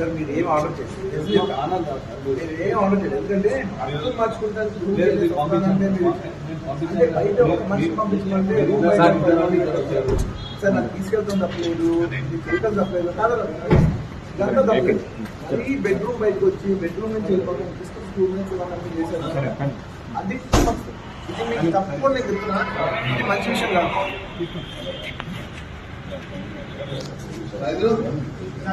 Sir మీరు ఏం order చేయండి మీరు ఏం ఆర్డర్ చేయండి ఎందుకంటే అర్థం మార్చుకుంటారు బయట ఒక మనిషి పంపించమంటే సార్, నాకు తీసుకెళ్తాం తప్పలేదు. చేయటం తప్పలేదు. కాదు దాంట్లో తప్పలేదు. బెడ్రూమ్ బయటకు వచ్చి బెడ్రూమ్ నుంచి వెళ్ళిపోవడం స్కూల్ నుంచి వాళ్ళని చేశారు? అది. ఇది మీకు తప్పకుండా నేను చెప్తున్నా. ఇది మంచి విషయం కాదు. నా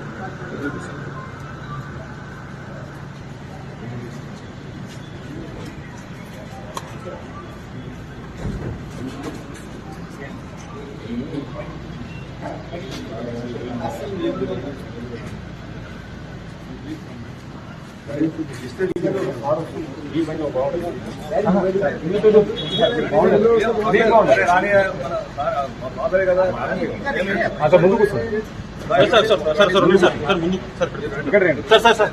అసలు ముందు కూర్చో sir sir sir sir sir ఉంది సార్ సార్ ముందు సార్ ఇక్కడ రండి సార్ సార్ సార్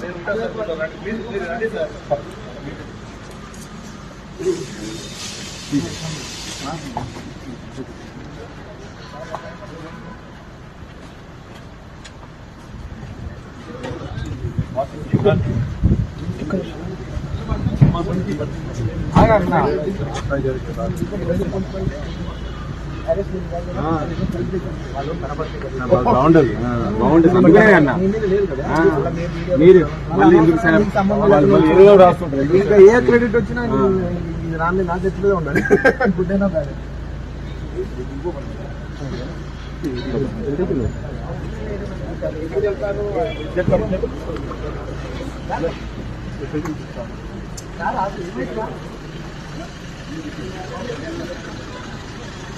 ఆగన్నా. బాగుండదు బాగుంటుంది అన్న మీరు మళ్ళీ ఎందుకు సార్ రాస్తుంటారు ఇంకా ఏ క్రెడిట్ వచ్చినా రాని నా చేతిలో ఉండాలి గుడ్ అయినా బ్యాడ్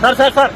సార్ సార్ సార్